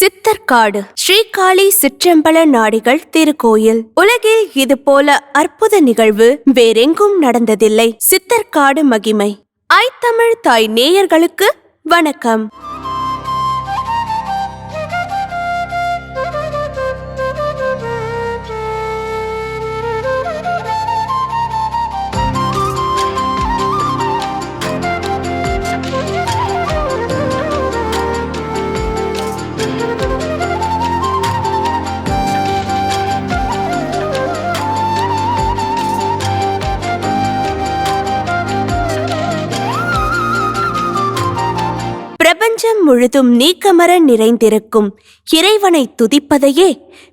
சித்தர்காடு ஸ்ரீகாளி சிற்றம்பல நாடிகள் திருக்கோயில். உலகில் இது போல அற்புத நிகழ்வு வேறெங்கும் நடந்ததில்லை. சித்தர்காடு மகிமை. ஐத்தமிழ் தாய் நேயர்களுக்கு வணக்கம். பிரபஞ்சம் முழுதும் நீக்கமர நிறைந்திருக்கும் இறைவனை துதிப்பதையே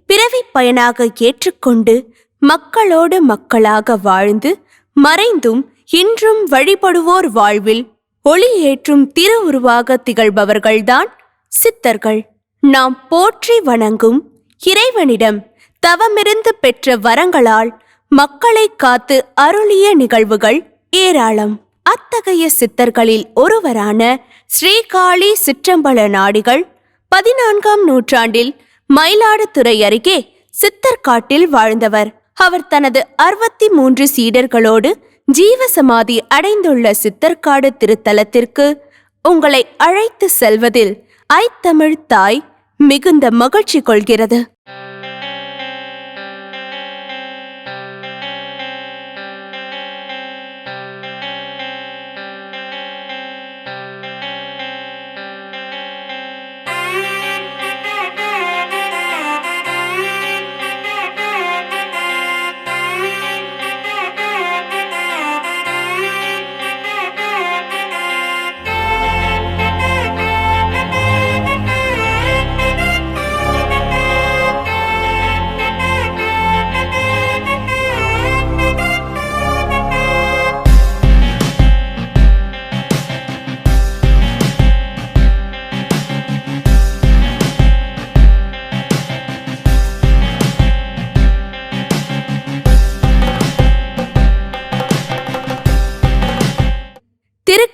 பிறவிப் பயனாக ஏற்றுக்கொண்டு மக்களோடு மக்களாக வாழ்ந்து மறைந்தும் இன்றும் வழிபடுவோர் வாழ்வில் ஒளி ஏற்றும் திருவுருவாக திகழ்பவர்கள்தான் சித்தர்கள். நாம் போற்றி வணங்கும் இறைவனிடம் தவமிருந்து பெற்ற வரங்களால் மக்களை காத்து அருளிய நிகழ்வுகள் ஏராளம். அத்தகைய சித்தர்களில் ஒருவரான ஸ்ரீகாளி சிற்றம்பல நாடிகள் பதினான்காம் நூற்றாண்டில் மயிலாடுதுறை அருகே சித்தர்காட்டில் வாழ்ந்தவர். அவர் தனது அறுபத்தி மூன்று சீடர்களோடு ஜீவசமாதி அடைந்துள்ள சித்தர்காடு திருத்தலத்திற்கு உங்களை அழைத்து செல்வதில் ஐத்தமிழ் தாய் மிகுந்த மகிழ்ச்சி கொள்கிறது.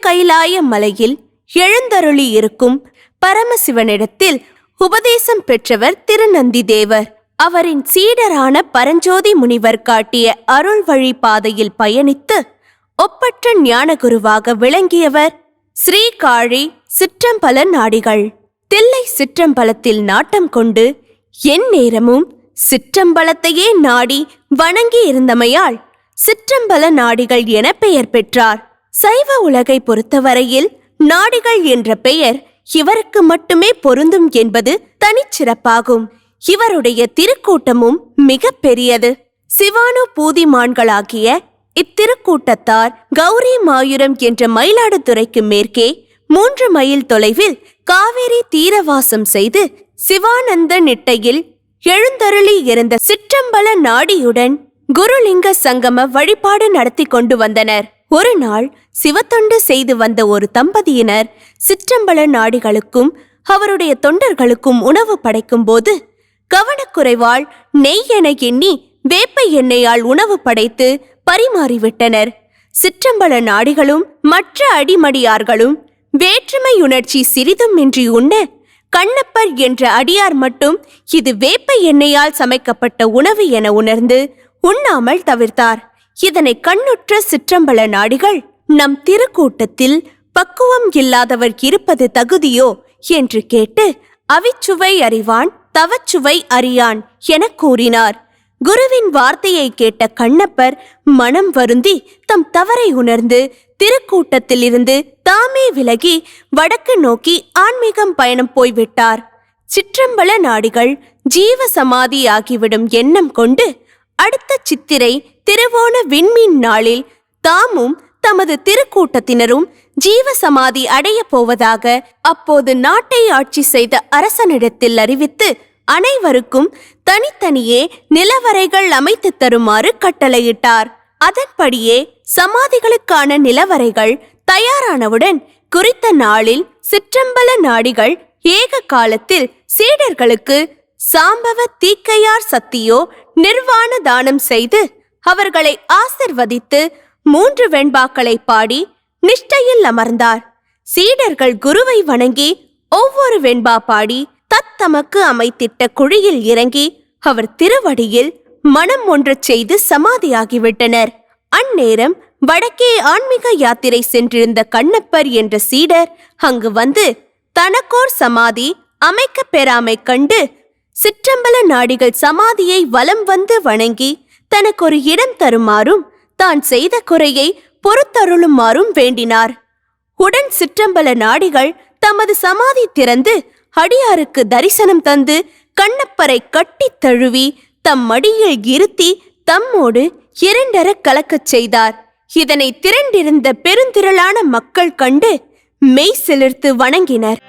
கைலாய மலையில் எழுந்தருளி இருக்கும் பரமசிவனிடத்தில் உபதேசம் பெற்றவர் திருநந்தி தேவர் அவரின் சீடரான பரஞ்சோதி முனிவர் காட்டிய அருள் வழி பாதையில் பயணித்து ஒப்பற்ற ஞானகுருவாக விளங்கியவர் ஸ்ரீகாழி சிற்றம்பல நாடிகள். தில்லை சிற்றம்பலத்தில் நாட்டம் கொண்டு என் நேரமும் சிற்றம்பலத்தையே நாடி வணங்கி இருந்தமையால் சிற்றம்பல நாடிகள் என பெயர் பெற்றார். சைவ உலகை பொறுத்தவரையில் நாடிகள் என்ற பெயர் இவருக்கு மட்டுமே பொருந்தும் என்பது தனிச்சிறப்பாகும். இவருடைய திருக்கூட்டமும் மிக பெரியது சிவானு பூதிமான்களாகிய இத்திருக்கூட்டத்தார் கௌரி மாயுரம் என்ற மயிலாடுதுறைக்கு மேற்கே மூன்று மைல் தொலைவில் காவேரி தீரவாசம் செய்து சிவானந்த நிட்டையில் எழுந்தருளி இருந்த சிற்றம்பல நாடியுடன் குருலிங்க சங்கம வழிபாடு நடத்தி கொண்டு வந்தனர். ஒரு நாள் சிவத்தொண்டு செய்து வந்த ஒரு தம்பதியினர் சிற்றம்பல நாடிகளுக்கும் அவருடைய தொண்டர்களுக்கும் உணவு படைக்கும்போது கவனக்குறைவால் நெய் என எண்ணி வேப்ப எண்ணெயால் உணவு படைத்து பரிமாறிவிட்டனர். சிற்றம்பல நாடிகளும் மற்ற அடிமடியார்களும் வேற்றுமையுணர்ச்சி சிறிதுமின்றி உண்ண கண்ணப்பர் என்ற அடியார் மட்டும் இது வேப்ப எண்ணெயால் சமைக்கப்பட்ட உணவு என உணர்ந்து உண்ணாமல் தவிர்த்தார். இதனை கண்ணுற்ற சிற்றம்பல நாடிகள் நம் திருக்கூட்டத்தில் பக்குவம் இல்லாதவர் இருப்பது தகுதியோ என்று கேட்டு அவிச்சுவை அறிவான் தவச்சுவை அறியான் எனக் கூறினார். குருவின் வார்த்தையை கேட்ட கண்ணப்பர் மனம் வருந்தி தம் தவறை உணர்ந்து திருக்கூட்டத்திலிருந்து தாமே விலகி வடக்கு நோக்கி ஆன்மீகம் பயணம் போய்விட்டார். சிற்றம்பல நாடிகள் ஜீவ சமாதியாகிவிடும் எண்ணம் கொண்டு அடுத்த சித்திரை திருவோண விண்மீன் நாளில் தாமும் தமது திருக்கூட்டத்தினரும் ஜீவ சமாதி அடையப் போவதாக அப்போது நாட்டை ஆட்சி செய்த அரசனிடத்தில் அறிவித்து அனைவருக்கும் தனித்தனியே நிலவரைகள் அமைத்து தருமாறு கட்டளையிட்டார். அதன்படியே சமாதிகளுக்கான நிலவரைகள் தயாரானவுடன் குறித்த நாளில் சிற்றம்பல நாடிகள் ஏக காலத்தில் சீடர்களுக்கு சாம்பவ தீக்கையார் சத்தியோ நிர்வாண தானம் செய்து அவர்களை ஆசிர்வதித்து மூன்று வெண்பாக்களை பாடி நிஷ்டையில் அமர்ந்தார். சீடர்கள் குருவை வணங்கி ஒவ்வொரு வெண்பா பாடி தத்தமக்கு அமைத்திட்ட குழியில் இறங்கி அவர் திருவடியில் மனம் ஒன்று செய்து சமாதியாகிவிட்டனர். அந்நேரம் வடக்கே ஆன்மீக யாத்திரை சென்றிருந்த கண்ணப்பர் என்ற சீடர் அங்கு வந்து தனக்கோர் சமாதி அமைக்கப் பெறாமை கண்டு சிற்றம்பல நாடிகள் சமாதியை வலம் வந்து வணங்கி தனக்கொரு இடம் தருமாறும் தான் செய்த குறையை பொறுத்தருளுமாறும் வேண்டினார். உடன் சிற்றம்பல நாடிகள் தமது சமாதி திறந்து அடியாருக்கு தரிசனம் தந்து கண்ணப்பரை கட்டித் தழுவி தம் மடியில் இருத்தி தம்மோடு இரண்டர கலக்கச் செய்தார். இதனை திரண்டிருந்த பெருந்திரளான மக்கள் கண்டு மெய் சிலிர்த்து வணங்கினர்.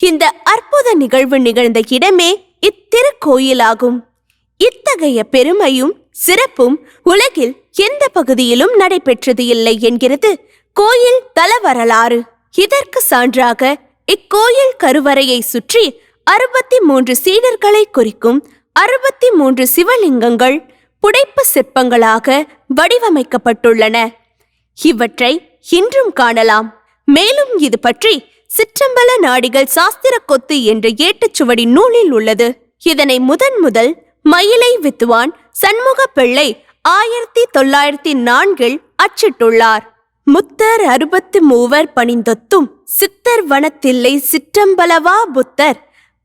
இந்த அற்புத நிகழ்வு நிகழ்ந்த இடமே இத்திருக்கோயிலாகும். இத்தகைய பெருமையும் சிறப்பும் உலகில் எந்த பகுதியிலும் நடைபெற்றது இல்லை என்கிறது கோயில் தல வரலாறு இதற்கு சான்றாக இக்கோயில் கருவறையை சுற்றி அறுபத்தி மூன்று சீடர்களை குறிக்கும் அறுபத்தி மூன்று சிவலிங்கங்கள் புடைப்பு சிற்பங்களாக வடிவமைக்கப்பட்டுள்ளன. இவற்றை இன்றும் காணலாம். மேலும் இது பற்றி சிற்றம்பல நாடிகள் சாஸ்திர கொத்து என்ற ஏட்டுச்சுவடி நூலில் உள்ளது. இதனை முதன் முதல் மயிலை வித்துவான் சண்முக பிள்ளை ஆயிரத்தி தொள்ளாயிரத்தி நான்கில் அச்சிட்டுள்ளார். முத்தர் அறுபத்து மூவர் பணிந்தொத்தும் சித்தர் வனத்தில்லை சிற்றம்பலவா புத்தர்.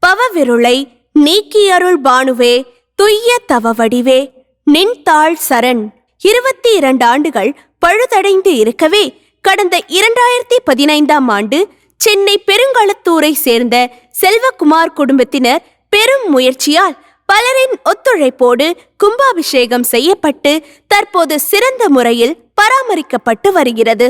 பவவிருளை நீக்கியருள் பானுவே துய்ய தவ வடிவே நின் தாழ் சரண். இருபத்தி இரண்டு ஆண்டுகள் பழுதடைந்து இருக்கவே கடந்த இரண்டாயிரத்தி பதினைந்தாம் ஆண்டு சென்னை பெருங்களத்தூரை சேர்ந்த செல்வகுமார் குடும்பத்தினர் பெரும் முயற்சியால் பலரின் ஒத்துழைப்போடு கும்பாபிஷேகம் செய்யப்பட்டு தற்போது சிறந்த முறையில் பராமரிக்கப்பட்டு வருகிறது.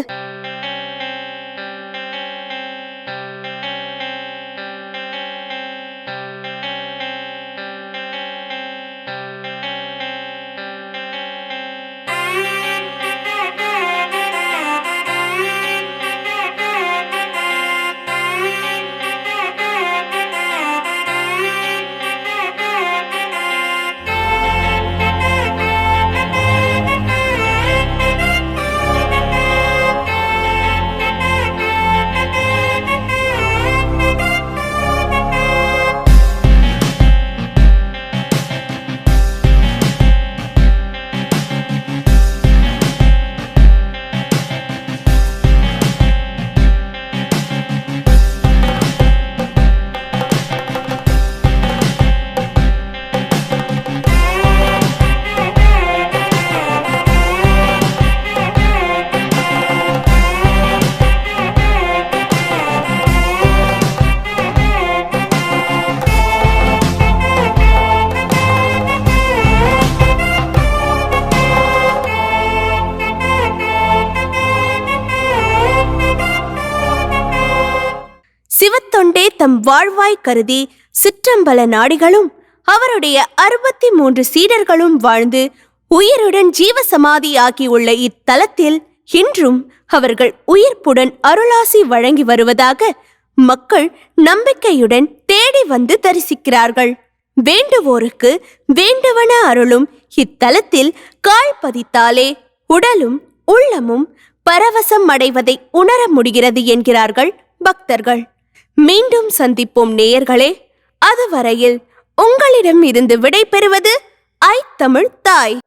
சிவத்தொண்டே தம் வாழ்வாய் கருதி சிற்றம்பல நாடிகளும் அவருடைய அறுபத்தி மூன்று சீடர்களும் வாழ்ந்து உயிருடன் ஜீவசமாதி ஆகியுள்ள இத்தலத்தில் இன்றும் அவர்கள் உயிர்ப்புடன் அருளாசி வழங்கி வருவதாக மக்கள் நம்பிக்கையுடன் தேடி வந்து தரிசிக்கிறார்கள். வேண்டுவோருக்கு வேண்டுவன அருளும் இத்தலத்தில் கால் பதித்தாலே உடலும் உள்ளமும் பரவசம் அடைவதை உணர முடிகிறது என்கிறார்கள் பக்தர்கள். மீண்டும் சந்திப்போம் நேயர்களே. அதுவரையில் உங்களிடம் இருந்து விடை பெறுவது ஐ தமிழ் தாய்.